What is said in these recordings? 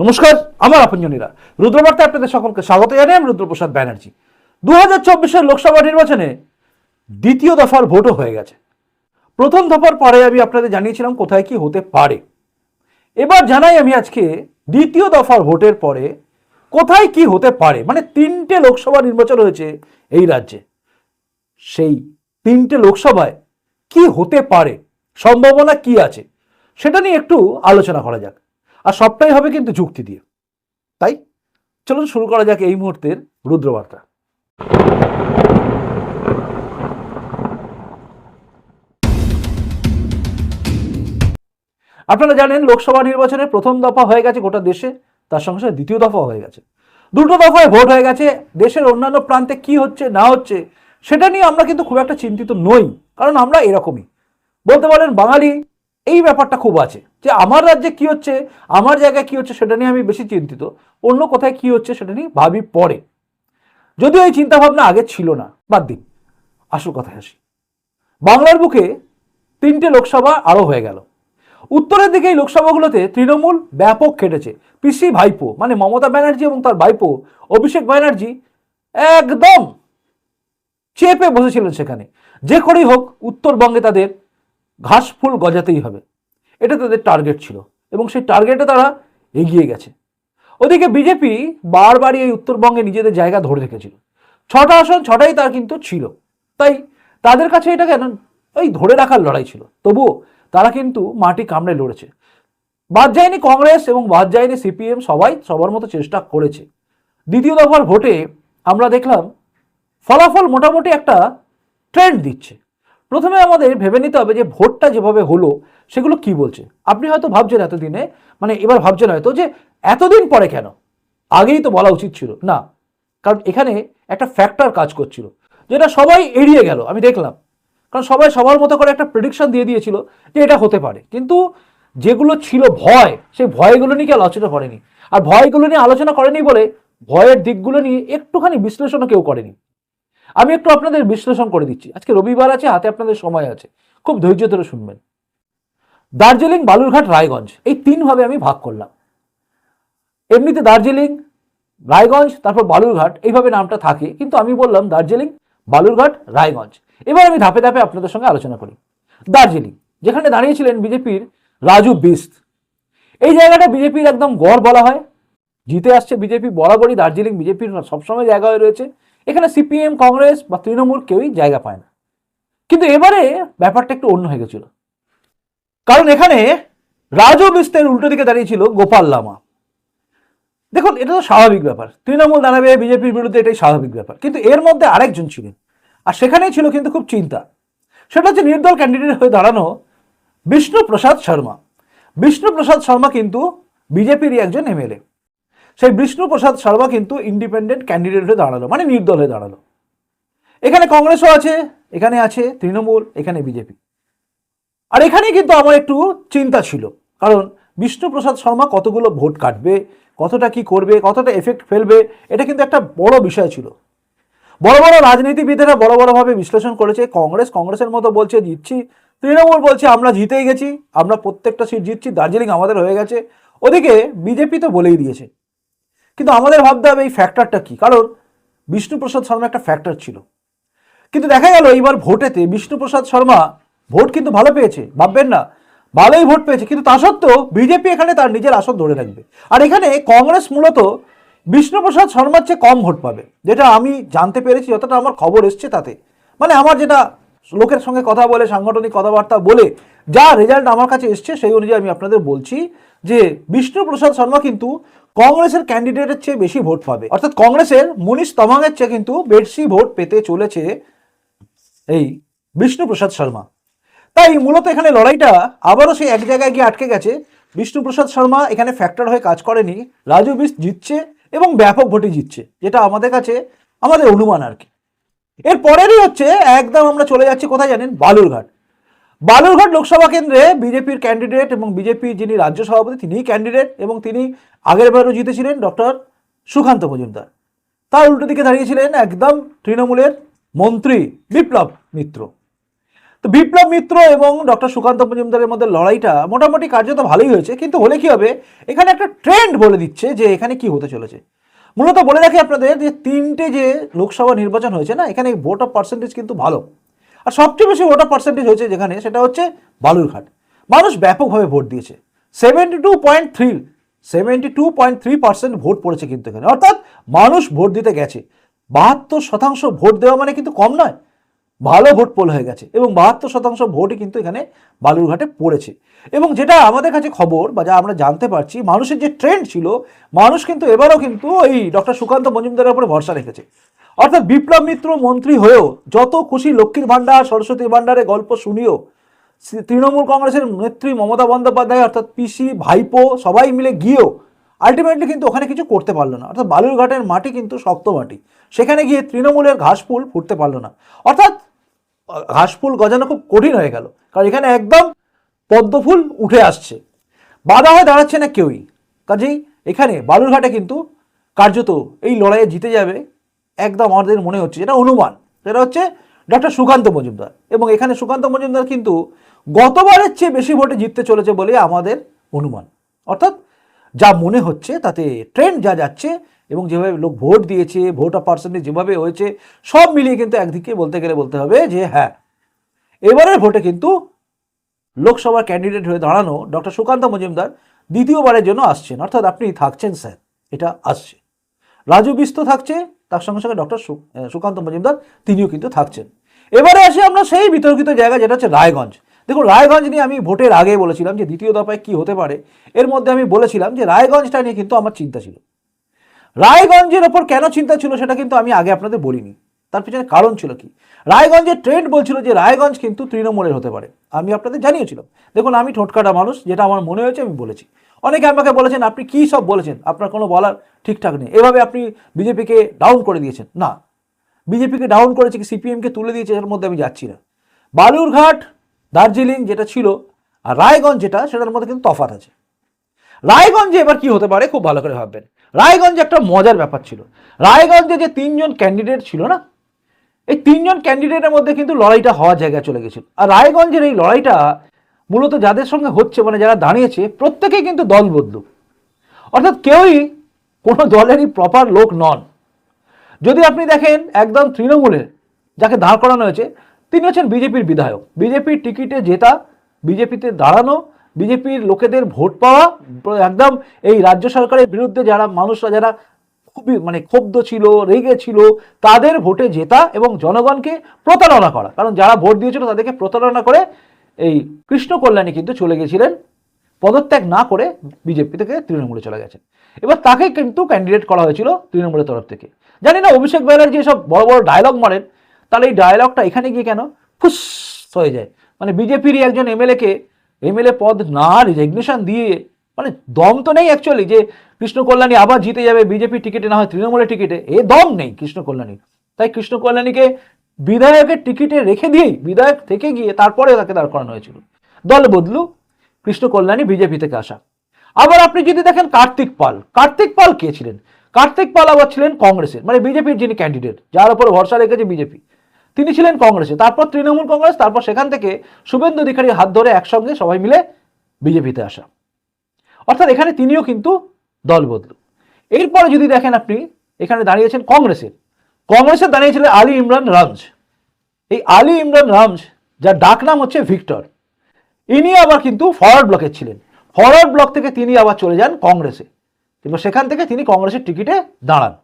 নমস্কার, আমার আপনজনীরা। রুদ্রবার্তা আপনাদের সকলকে স্বাগত জানাই, আমি রুদ্রপ্রসাদ ব্যানার্জি। দু হাজার চব্বিশের লোকসভা নির্বাচনে দ্বিতীয় দফার ভোটও হয়ে গেছে। প্রথম দফার পরে আমি আপনাদের জানিয়েছিলাম কোথায় কি হতে পারে। এবার জানাই আমি আজকে দ্বিতীয় দফার ভোটের পরে কোথায় কি হতে পারে। মানে তিনটে লোকসভা নির্বাচন হয়েছে এই রাজ্যে। সেই তিনটে লোকসভায় কি হতে পারে, সম্ভাবনা কি আছে, সেটা নিয়ে একটু আলোচনা করা যাক। আর সবটাই হবে কিন্তু যুক্তি দিয়ে। তাই চলুন শুরু করা যাক এই মুহূর্তের রুদ্রবার্তা। আপনারা জানেন লোকসভা নির্বাচনে প্রথম দফা হয়ে গেছে গোটা দেশে, তার সঙ্গে সঙ্গে দ্বিতীয় দফা হয়ে গেছে। দুটো দফায় ভোট হয়ে গেছে, দেশের অন্যান্য প্রান্তে কি হচ্ছে, না হচ্ছে, সেটা নিয়ে আমরা কিন্তু খুব একটা চিন্তিত নই, কারণ আমরা এরকমই। বলতে পারেন বাঙালি এই ব্যাপারটা খুব আছে যে আমার রাজ্যে কি হচ্ছে, আমার জায়গায় কি হচ্ছে সেটা নিয়ে আমি বেশি চিন্তিত, অন্য কোথায় কি হচ্ছে সেটা নিয়ে ভাবি পরে। যদিও এই চিন্তাভাবনা আগে ছিল না, বাদ দিন, আসল কথায় আসি। বাংলার বুকে তিনটে লোকসভা আরও হয়ে গেল। উত্তরের দিকে এই লোকসভাগুলোতে তৃণমূল ব্যাপক খেটেছে, পিসি ভাইপো মানে মমতা ব্যানার্জি এবং তার ভাইপো, অভিষেক ব্যানার্জি একদম চেপে বসেছিলেন সেখানে। যে করেই হোক, উত্তরবঙ্গে তাদের ঘাস ফুল গজাতেই হবে। এটা তাদের টার্গেট ছিল এবং সেই টার্গেটে তারা এগিয়ে গেছে। ওদিকে বিজেপি বারবারই এই উত্তরবঙ্গে নিজেদের জায়গা ধরে রেখেছিল। ছটা আসন, ছটাই তার কিন্তু ছিল। তাই তাদের কাছে এটা কেন? ওই ধরে রাখার লড়াই ছিল। তবুও তারা কিন্তু মাটি কামড়ে লড়েছে। বাদ যায়নি কংগ্রেস এবং বাদ যায়নি সিপিএম সবাই সবার মতো চেষ্টা করেছে। দ্বিতীয় দফার ভোটে আমরা দেখলাম ফলাফল মোটামুটি একটা ট্রেন্ড দিচ্ছে। প্রথমে আমাদের ভেবে নিতে হবে যে ভোটটা যেভাবে হলো, সেগুলো কি বলছে? আপনি হয়তো ভাবছেন এতদিনে মানে এবার ভাবছেন হয়তো যে এতদিন পরে কেন? আগেই তো বলা উচিত ছিল। না, কারণ এখানে একটা ফ্যাক্টর কাজ করছিল, যেটা সবাই এড়িয়ে গেল, আমি দেখলাম। কারণ সবাই সবার মতো করে একটা প্রেডিকশন দিয়ে দিয়েছিল যে এটা হতে পারে। কিন্তু যেগুলো ছিল ভয়, সেই ভয়গুলো নিয়ে আলোচনা করেনি? আর ভয়গুলো নিয়ে আলোচনা করেনি বলে ভয়ের দিকগুলো নিয়ে একটুখানি বিশ্লেষণও কেউ করেনি। আমি একটু আপনাদের বিশ্লেষণ করে দিচ্ছি। আজকে রবিবার আছে, হাতে আপনাদের সময় আছে। খুব ধৈর্য ধরে শুনবেন। দার্জিলিং, বালুরঘাট, রায়গঞ্জ, এই তিনভাবে আমি ভাগ করলাম। এমনিতে দার্জিলিং, রায়গঞ্জ, তারপর বালুরঘাট, এইভাবে নামটা থাকে, কিন্তু আমি বললাম দার্জিলিং, বালুরঘাট, রায়গঞ্জ। এবার আমি ধাপে ধাপে আপনাদের সঙ্গে আলোচনা করি। দার্জিলিং, যেখানে দাঁড়িয়েছিলেন বিজেপির রাজু বিস্ত এই জায়গাটা বিজেপির একদম গড় বলা হয়। জিতে আসছে বিজেপি, বরাবরই দার্জিলিং বিজেপির সবসময় জায়গা হয়ে রয়েছে। এখানে সিপিএম কংগ্রেস বা তৃণমূল কেউই জায়গা পায় না। কিন্তু এবারে ব্যাপারটা একটু অন্য হয়ে গেছিল। কারণ এখানে রাজু বিস্তের উল্টো দিকে দাঁড়িয়েছিল গোপাল লামা। দেখুন, এটা তো স্বাভাবিক ব্যাপার। তৃণমূল দাঁড়াবে, বিজেপির বিরুদ্ধে এটাই স্বাভাবিক ব্যাপার। কিন্তু এর মধ্যে আরেকজন ছিলেন। আর সেখানেই ছিল কিন্তু খুব চিন্তা। সেটা হচ্ছে নির্দল ক্যান্ডিডেট হয়ে দাঁড়ানো বিষ্ণু প্রসাদ শর্মা। বিষ্ণু প্রসাদ শর্মা কিন্তু বিজেপিরই একজন এমএলএ সেই বিষ্ণুপ্রসাদ শর্মা কিন্তু ইন্ডিপেন্ডেন্ট ক্যান্ডিডেট হয়ে দাঁড়াল মানে নির্দল হয়ে দাঁড়াল। এখানে কংগ্রেসও আছে, এখানে আছে তৃণমূল, এখানে বিজেপি। আর এখানেই কিন্তু আমার একটু চিন্তা ছিল, কারণ বিষ্ণুপ্রসাদ শর্মা কতগুলো ভোট কাটবে, কতটা কি করবে, কতটা এফেক্ট ফেলবে, এটা কিন্তু একটা বড় বিষয় ছিল। বড় বড় রাজনীতিবিদেরা বড় বড়ভাবে বিশ্লেষণ করেছে, কংগ্রেস কংগ্রেসের মতো বলছে, জিতছি। তৃণমূল বলছে, আমরা জিতেই গেছি, আমরা প্রত্যেকটা সিট জিতছি, দার্জিলিং আমাদের হয়ে গেছে। ওদিকে বিজেপি তো বলেই দিয়েছে কিন্তু আমাদের ভাবতে হবে এই ফ্যাক্টরটা কি? কারণ বিষ্ণুপ্রসাদ শর্মা একটা ফ্যাক্টর ছিল। কিন্তু দেখা গেল এইবার ভোটেতে বিষ্ণুপ্রসাদ শর্মা ভোট কিন্তু ভালো পেয়েছে, ভাববেন না। ভালোই ভোট পেয়েছে, কিন্তু তা সত্ত্বেও বিজেপি এখানে তার নিজের আসন ধরে রাখবে। আর এখানে কংগ্রেস মূলত বিষ্ণুপ্রসাদ শর্মার চেয়ে কম ভোট পাবে, যেটা আমি জানতে পেরেছি, যতটা আমার খবর এসছে তাতে। মানে আমার যেটা লোকের সঙ্গে কথা বলে, সাংগঠনিক কথাবার্তা বলে, যা রেজাল্ট আমার কাছে এসছে, সেই অনুযায়ী আমি আপনাদের বলছি যে বিষ্ণুপ্রসাদ শর্মা কিন্তু কংগ্রেসের ক্যান্ডিডেটের চেয়ে বেশি ভোট পাবে। অর্থাৎ কংগ্রেসের মনীষ তমাঙের চেয়ে কিন্তু বেশি ভোট পেতে চলেছে এই বিষ্ণুপ্রসাদ শর্মা। তাই মূলত এখানে লড়াইটা আবারও সেই এক জায়গায় গিয়ে আটকে গেছে। বিষ্ণুপ্রসাদ শর্মা এখানে ফ্যাক্টর হয়ে কাজ করেনি। রাজু বিস জিতছে এবং ব্যাপক ভোটে জিতছে, যেটা আমাদের কাছে আমাদের অনুমান আর কি। এর পরেরই হচ্ছে, একদম আমরা চলে যাচ্ছি কোথায় জানেন? বালুরঘাট। বালুরঘাট লোকসভা কেন্দ্রে বিজেপির ক্যান্ডিডেট এবং বিজেপির যিনি রাজ্য সভাপতি, তিনিই ক্যান্ডিডেট এবং তিনি আগের বারও জিতেছিলেন ডক্টর সুকান্ত মজুমদার। তার উল্টো দিকে দাঁড়িয়েছিলেন একদম তৃণমূলের মন্ত্রী বিপ্লব মিত্র। তো বিপ্লব মিত্র এবং ডক্টর সুকান্ত মজুমদারের মধ্যে লড়াইটা মোটামুটি কার্যত ভালোই হয়েছে, কিন্তু হলে কি হবে, এখানে একটা ট্রেন্ড বলে দিচ্ছে যে এখানে কি হতে চলেছে। মূলত বলে রাখি আপনাদের যে তিনটে যে লোকসভা নির্বাচন হয়েছে না, এখানে ভোট অফ পার্সেন্টেজ কিন্তু ভালো। আর সবচেয়ে বেশি অফ পার্সেন্টেজ হয়েছে যেখানে, সেটা হচ্ছে বালুরঘাট। মানুষ ব্যাপকভাবে ভোট দিয়েছে। Seventy two point three seventy two point three percent vote পড়েছে কিন্তু এখানে। অর্থাৎ মানুষ ভোট দিতে গেছে। বাহাত্তর শতাংশ ভোট দেওয়া মানে কিন্তু কম নয়। ভালো ভোট পোল হয়ে গেছে এবং বাহাত্তর শতাংশ ভোটই কিন্তু এখানে বালুরঘাটে পড়েছে। এবং যেটা আমাদের কাছে খবর বা যা আমরা জানতে পারছি, মানুষের যে ট্রেন্ড ছিল, মানুষ কিন্তু এবারও কিন্তু এই ডক্টর সুকান্ত মজুমদারের উপরে ভরসা রেখেছে। অর্থাৎ বিপ্লব মিত্র মন্ত্রী হয়েও যত খুশি লক্ষ্মীর ভাণ্ডার, সরস্বতী ভাণ্ডারের গল্প শুনিও তৃণমূল কংগ্রেসের নেত্রী মমতা বন্দ্যোপাধ্যায় অর্থাৎ পিসি, ভাইপো সবাই মিলে গিয়েও আলটিমেটলি কিন্তু ওখানে কিছু করতে পারল না। অর্থাৎ বালুরঘাটের মাটি কিন্তু শক্ত মাটি। সেখানে গিয়ে তৃণমূলের ঘাসফুল ফুটতে পারল না। অর্থাৎ ঘাসফুল গজানো খুব কঠিন হয়ে গেল। কারণ এখানে একদম পদ্মফুল উঠে আসছে। বাধা হয়ে দাঁড়াচ্ছে না কেউই। কাজেই এখানে বালুরঘাটে কিন্তু কার্যত এই লড়াইয়ে জিতে যাবে একদম আমাদের মনে হচ্ছে, যেটা অনুমান, সেটা হচ্ছে ডক্টর সুকান্ত মজুমদার। এবং এখানে সুকান্ত মজুমদার কিন্তু গতবারের চেয়ে বেশি ভোটে জিততে চলেছে বলে আমাদের অনুমান। অর্থাৎ যা মনে হচ্ছে, তাতে ট্রেন্ড যা যাচ্ছে, এবং যেভাবে লোক ভোট দিয়েছে ভোট অফ পার্সেন্টেজ যেভাবে হয়েছে, সব মিলিয়ে কিন্তু একদিকে বলতে গেলে বলতে হবে যে হ্যাঁ এবারের ভোটে কিন্তু লোকসভার ক্যান্ডিডেট হয়ে দাঁড়ানো ডক্টর সুকান্ত মজুমদার দ্বিতীয়বারের জন্য আসছেন। অর্থাৎ আপনি থাকছেন স্যার এটা আসছে। রাজু বিস্ত থাকছে তার সঙ্গে সঙ্গে ডক্টর সুকান্ত মজুমদার তিনিও কিন্তু থাকছেন। এবারে আসি আমরা সেই বিতর্কিত জায়গা যেটা হচ্ছে রায়গঞ্জ। দেখুন, রায়গঞ্জ নিয়ে আমি ভোটের আগে বলেছিলাম যে দ্বিতীয় দফায় কি হতে পারে, এর মধ্যে আমি বলেছিলাম যে রায়গঞ্জটা নিয়ে কিন্তু আমার চিন্তা ছিল। রায়গঞ্জের ওপর কেন চিন্তা ছিল সেটা কিন্তু আমি আগে আপনাদের বলিনি। তার পিছনে কারণ ছিল কি? রায়গঞ্জের ট্রেন্ড বলছিল যে রায়গঞ্জ কিন্তু তৃণমূলের হতে পারে। আমি আপনাদের জানিয়েছিলাম। দেখুন, আমি ঠোঁটকাটা মানুষ, যেটা আমার মনে হয়েছে আমি বলেছি। অনেকে আমাকে বলেছেন, আপনি কী সব বলেছেন? আপনার কোনো বলার ঠিকঠাক নেই। এভাবে আপনি বিজেপিকে ডাউন করে দিয়েছেন। না, বিজেপিকে ডাউন করেছে কি সিপিএমকে তুলে দিয়েছে এর মধ্যে আমি যাচ্ছি না। বালুরঘাট, দার্জিলিং যেটা ছিল আর রায়গঞ্জ যেটা, সেটার মধ্যে কিন্তু তফাৎ আছে। রায়গঞ্জে এবার কি হতে পারে খুব ভালো করে ভাববেন। রায়গঞ্জে একটা মজার ব্যাপার ছিল। রায়গঞ্জে যে তিনজন ক্যান্ডিডেট ছিল না, এই তিনজন ক্যান্ডিডেটের মধ্যে কিন্তু লড়াইটা হওয়ার জায়গায় চলে গেছিল। আর রায়গঞ্জের এই লড়াইটা মূলত যাদের সঙ্গে হচ্ছে মানে যারা দাঁড়িয়েছে, প্রত্যেকেই কিন্তু দল বদলু অর্থাৎ কেউই কোনো দলেরই প্রপার লোক নন। যদি আপনি দেখেন একদম তৃণমূলের যাকে দাঁড় করানো হয়েছে, তিনি হচ্ছেন বিজেপির বিধায়ক। বিজেপির টিকিটে জেতা, বিজেপিতে দাঁড়ানো, বিজেপির লোকেদের ভোট পাওয়া, একদম এই রাজ্য সরকারের বিরুদ্ধে যারা মানুষরা, যারা খুবই মানে ক্ষুব্ধ ছিল, রেগে ছিল, তাদের ভোটে জেতা এবং জনগণকে প্রতারণা করা। কারণ যারা ভোট দিয়েছিল তাদেরকে প্রতারণা করে এই কৃষ্ণ কল্যাণী কিন্তু চলে গেছিলেন, পদত্যাগ না করে বিজেপি থেকে তৃণমূলে চলে গেছেন। এবার তাকে কিন্তু ক্যান্ডিডেট করা হয়েছিল তৃণমূলের তরফ থেকে। জানি না, অভিষেক ব্যানার্জি সব বড় বড় ডায়লগ মারেন, তাহলে এই ডায়লগটা এখানে গিয়ে কেন? ফুস, হয়ে যায়। মানে বিজেপিরই একজন এমএলএকে, এমএলএ পদ না রেজিগনেশন দিয়ে মানে দম তো নেই অ্যাকচুয়ালি যে কৃষ্ণ কল্যাণী আবার জিতে যাবে, বিজেপি টিকিটে না হয় তৃণমূলের টিকিটে, এ দম নেই কৃষ্ণ কল্যাণীর তাই কৃষ্ণ কল্যাণীকে বিধায়কের টিকিটে রেখে দিয়েই বিধায়ক থেকে গিয়ে তারপরে তাকে দাঁড় করানো হয়েছিল। দল বদলু কৃষ্ণ কল্যাণী বিজেপি থেকে আসা। আবার আপনি যদি দেখেন কার্তিক পাল কার্তিক পাল কে ছিলেন? কার্তিক পাল আবার ছিলেন কংগ্রেসের মানে বিজেপির যিনি ক্যান্ডিডেট যার উপর ভরসা রেখেছে বিজেপি। তিনি ছিলেন কংগ্রেসে, তারপর তৃণমূল কংগ্রেস, তারপর সেখান থেকে শুভেন্দু অধিকারীর হাত ধরে একসঙ্গে সবাই মিলে বিজেপিতে আসা। অর্থাৎ এখানে তিনিও কিন্তু দল বদলু এরপরে যদি দেখেন আপনি, এখানে দাঁড়িয়েছেন কংগ্রেসের। কংগ্রেসের দাঁড়িয়েছিলেন আলী ইমরান রামজ। এই আলী ইমরান রামজ, যার ডাক নাম হচ্ছে ভিক্টর, ইনি আবার কিন্তু ফরওয়ার্ড ব্লকের ছিলেন। ফরওয়ার্ড ব্লক থেকে তিনি আবার চলে যান কংগ্রেসে এবার সেখান থেকে তিনি কংগ্রেসের টিকিটে দাঁড়ান।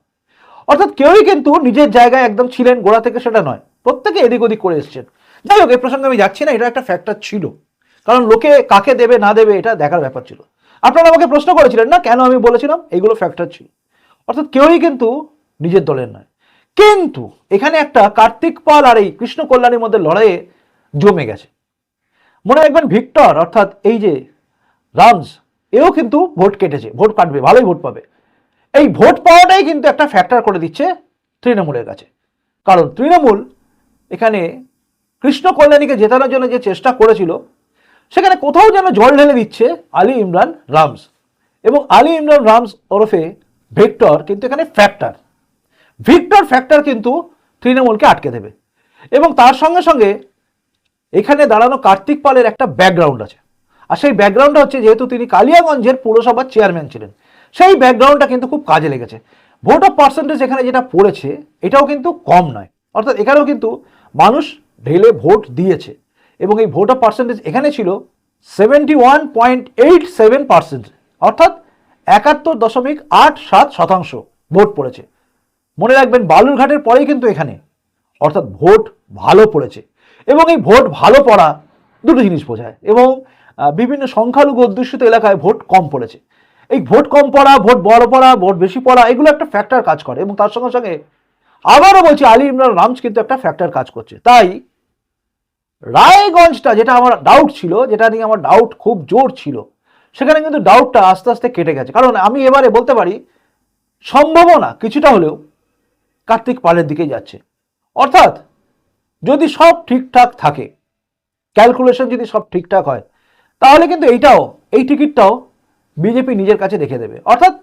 অর্থাৎ কেউই কিন্তু নিজের জায়গায় একদম ছিলেন, গোড়া থেকে সেটা নয়, প্রত্যেকে এদিক ওদিক করে এসছেন। যাই হোক এই প্রসঙ্গে আমি যাচ্ছি না, এটা একটা ফ্যাক্টর ছিল। কারণ লোকে কাকে দেবে, না দেবে, এটা দেখার ব্যাপার ছিল। আপনারা আমাকে প্রশ্ন করেছিলেন না, কেন আমি বলেছিলাম, এগুলো ফ্যাক্টর ছিল। অর্থাৎ কেউই কিন্তু নিজের দলের নয়। কিন্তু এখানে একটা কার্তিক পাল আর এই কৃষ্ণ কল্যাণীর মধ্যে লড়াইয়ে জমে গেছে। মনে রাখবেন ভিক্টর, অর্থাৎ এই যে রামস, এও কিন্তু ভোট কেটেছে, ভোট কাটবে, ভালোই ভোট পাবে। এই ভোট পাওয়াটাই কিন্তু একটা ফ্যাক্টর করে দিচ্ছে তৃণমূলের কাছে। কারণ তৃণমূল এখানে কৃষ্ণ কল্যাণীকে জেতানোর জন্য যে চেষ্টা করেছিল, সেখানে কোথাও যেন জল ঢেলে দিচ্ছে আলী ইমরান রামস। এবং আলী ইমরান রামস ওরফে ভিক্টর কিন্তু এখানে ফ্যাক্টর ভিক্টর ফ্যাক্টর কিন্তু তৃণমূলকে আটকে দেবে। এবং তার সঙ্গে সঙ্গে এখানে দাঁড়ানো কার্তিক পালের একটা ব্যাকগ্রাউন্ড আছে। আর সেই ব্যাকগ্রাউন্ডটা হচ্ছে যেহেতু তিনি কালিয়াগঞ্জের পুরসভার চেয়ারম্যান ছিলেন, সেই ব্যাকগ্রাউন্ডটা কিন্তু খুব কাজে লেগেছে। ভোট অফ পার্সেন্টেজ এখানে যেটা পড়েছে, এটাও কিন্তু কম নয়। অর্থাৎ এখানেও কিন্তু মানুষ ঢেলে ভোট দিয়েছে। এবং এই ভোট অফ পার্সেন্টেজ এখানে ছিল seventy one point eight seven percent অর্থাৎ একাত্তর দশমিক আট সাত শতাংশ ভোট পড়েছে। মনে রাখবেন বালুরঘাটের পরেই কিন্তু এখানে। অর্থাৎ ভোট ভালো পড়েছে। এবং এই ভোট ভালো পড়া দুটো জিনিস বোঝায়। এবং বিভিন্ন সংখ্যালঘু অধ্যুষিত এলাকায় ভোট কম পড়েছে। এই ভোট কম পড়া, ভোট বড় পড়া, ভোট বেশি পড়া, এগুলো একটা ফ্যাক্টর কাজ করে। এবং তার সঙ্গে সঙ্গে আবারও বলছি, আলী ইমরান রামস কিন্তু একটা ফ্যাক্টর কাজ করছে। তাই রায়গঞ্জটা যেটা আমার ডাউট ছিল, যেটা নিয়ে আমার ডাউট খুব জোর ছিল, সেখানে কিন্তু ডাউটটা আস্তে আস্তে কেটে গেছে। কারণ আমি এবারে বলতে পারি, সম্ভাবনা কিছুটা হলেও কার্তিক পালের দিকে যাচ্ছে। অর্থাৎ যদি সব ঠিকঠাক থাকে ক্যালকুলেশন যদি সব ঠিকঠাক হয়, তাহলে কিন্তু এইটাও, এই টিকিটটাও বিজেপি নিজের কাছে রেখে দেবে। অর্থাৎ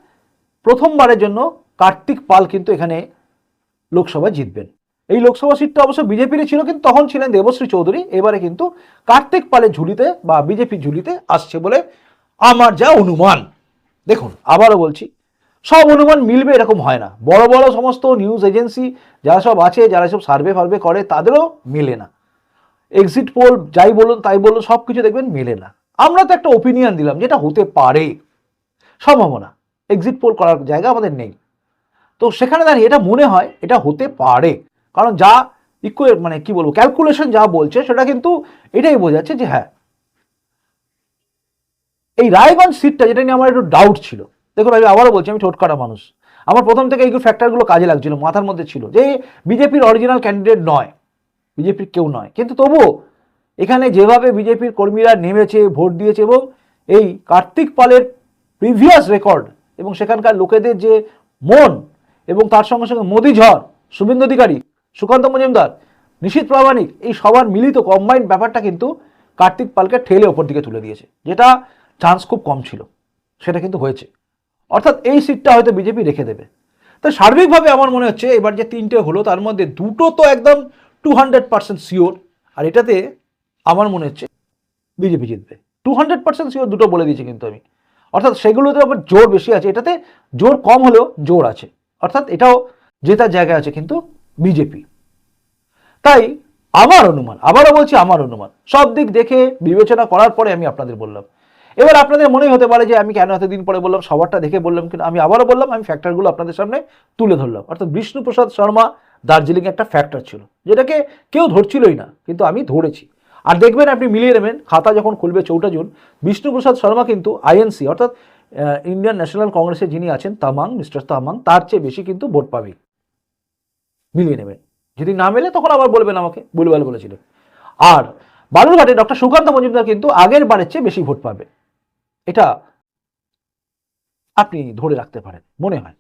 প্রথমবারের জন্য কার্তিক পাল কিন্তু এখানে লোকসভায় জিতবেন। এই লোকসভা সিটটা অবশ্য বিজেপিরই ছিল, কিন্তু তখন ছিলেন দেবশ্রী চৌধুরী। এবারে কিন্তু কার্তিক পালের ঝুলিতে বা বিজেপি ঝুলিতে আসছে বলে আমার যা অনুমান। দেখুন, আবারও বলছি সব অনুমান মিলবে এরকম হয় না। বড় বড় সমস্ত নিউজ এজেন্সি যারা সব আছে, যারা সব সার্ভে ফার্ভে করে, তাদেরও মেলে না। এক্সিট পোল যাই বলুন, তাই বলুন, সব কিছু দেখবেন মেলে না। আমরা তো একটা ওপিনিয়ন দিলাম, যেটা হতে পারে। সম্ভাবনা এক্সিট পোল করার জায়গা আমাদের নেই। তো সেখানে দাঁড়িয়ে এটা মনে হয়, এটা হতে পারে। কারণ যা ইকুয়ে মানে কি বলব ক্যালকুলেশন যা বলছে, সেটা কিন্তু এটাই বোঝাচ্ছে যে হ্যাঁ। এই রায়গঞ্জ সিটটা যেটা নিয়ে আমার একটু ডাউট ছিল। দেখুন, আমি আবারও বলছি, আমি ঠোঁট কাটা মানুষ। আমার প্রথম থেকে এই ফ্যাক্টরগুলো কাজে লাগছিল, মাথার মধ্যে ছিল যে বিজেপির অরিজিনাল ক্যান্ডিডেট নয়, বিজেপির কেউ নয়। কিন্তু তবুও এখানে যেভাবে বিজেপির কর্মীরা নেমেছে, ভোট দিয়েছে এবং এই কার্তিক পালের প্রিভিয়াস রেকর্ড এবং সেখানকার লোকেদের যে মন এবং তার সঙ্গে সঙ্গে মোদি ঝড়, শুভেন্দু অধিকারী, সুকান্ত মজুমদার, নিশীত প্রামাণিক, এই সবার মিলিত কম্বাইন্ড ব্যাপারটা কিন্তু কার্তিক পালকে ঠেলে ওপর দিকে তুলে দিয়েছে, যেটা চান্স খুব কম ছিল, সেটা কিন্তু হয়েছে। অর্থাৎ এই সিটটা হয়তো বিজেপি রেখে দেবে। তো সার্বিকভাবে আমার মনে হচ্ছে এবার যে তিনটে হলো, তার মধ্যে দুটো তো একদম টু হান্ড্রেড পার্সেন্ট শিওর আর এটাতে আমার মনে হচ্ছে বিজেপি জিতবে। টু হান্ড্রেড পার্সেন্ট শিওর দুটো বলে দিয়েছি কিন্তু আমি। অর্থাৎ সেগুলোতে আবার জোর বেশি আছে। এটাতে জোর কম হলেও জোর আছে। অর্থাৎ এটাও জেতার জায়গায় আছে কিন্তু বিজেপি তাই আমার অনুমান, আবারও বলছি আমার অনুমান, সব দিক দেখে বিবেচনা করার পরে আমি আপনাদের বললাম এবার আপনাদের মনেই হতে পারে যে আমি কেন এতদিন পরে বললাম, সবারটা দেখে বললাম, কিন্তু আমি আবারও বললাম, আমি ফ্যাক্টরগুলো আপনাদের সামনে তুলে ধরলাম। অর্থাৎ বিষ্ণুপ্রসাদ শর্মা দার্জিলিং একটা ফ্যাক্টর ছিল, যেটাকে কেউ ধরছিলই না, কিন্তু আমি ধরেছি। আর দেখবেন আপনি মিলিয়ে নেবেন, খাতা যখন খুলবে চৌঠা জুন, বিষ্ণুপ্রসাদ শর্মা কিন্তু আইএনসি অর্থাৎ ইন্ডিয়ান ন্যাশনাল কংগ্রেসে যিনি আছেন, তামাং, মিস্টার তামাং, তার চেয়ে বেশি কিন্তু ভোট পাবে মিলিয়ে নেবেন। যদি না মেলে, তখন আবার বলবেন আমাকে, ভুলভাল বলেছিলেন। আর বালুরঘাটে ডক্টর সুকান্ত মজুমদার কিন্তু আগের বারের চেয়ে বেশি ভোট পাবে। এটা আপনি ধরে রাখতে পারেন, মনে হয়।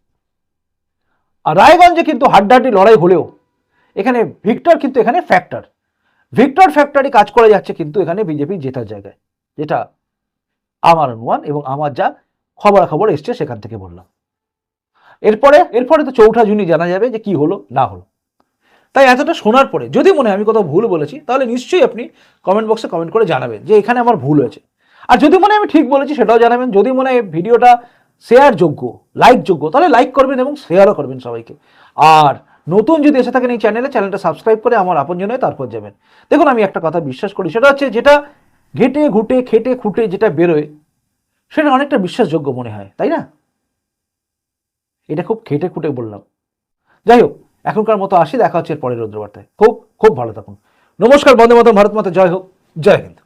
আর রায়গঞ্জে কিন্তু হাড্ডাহাড্ডি লড়াই হলেও এখানে ভিক্টর কিন্তু এখানে ফ্যাক্টর ভিক্টর ফ্যাক্টরই কাজ করে যাচ্ছে কিন্তু এখানে বিজেপি জেতার জায়গায়, যেটা আমার অনুমান এবং আমার যা খবরাখবর এসছে সেখান থেকে বললাম। এরপরে এরপরে তো চৌঠা জুনি জানা যাবে যে কি হলো, না হলো। তাই এতটা শোনার পরে, যদি মনে হয় আমি কোথাও ভুল বলেছি, তাহলে নিশ্চয়ই আপনি কমেন্ট বক্সে কমেন্ট করে জানাবেন যে এখানে আমার ভুল হয়েছে। আর যদি মনে আমি ঠিক বলেছি, সেটাও জানাবেন। যদি মনে হয় ভিডিওটা শেয়ার যোগ্য লাইক যোগ্য তাহলে লাইক করবেন এবং শেয়ারও করবেন সবাইকে। আর নতুন যদি এসে থাকেন এই চ্যানেলে চ্যানেলটা সাবস্ক্রাইব করে আমার আপনজন তারপর যাবেন। দেখুন, আমি একটা কথা বিশ্বাস করি, সেটা হচ্ছে যেটা ঘেটে ঘুটে, খেটে খুঁটে যেটা বেরোয়, সেটা অনেকটা বিশ্বাসযোগ্য মনে হয়, তাই না? এটা খুব খেটে খুঁটে বললাম। যাই হোক, এখনকার মতো আসি, দেখা হচ্ছে এর পরের রুদ্রবার্তায়। খুব খুব ভালো থাকুন। নমস্কার, বন্দে মাতরম, ভারত মাতা, জয় হোক, জয় হিন্দ।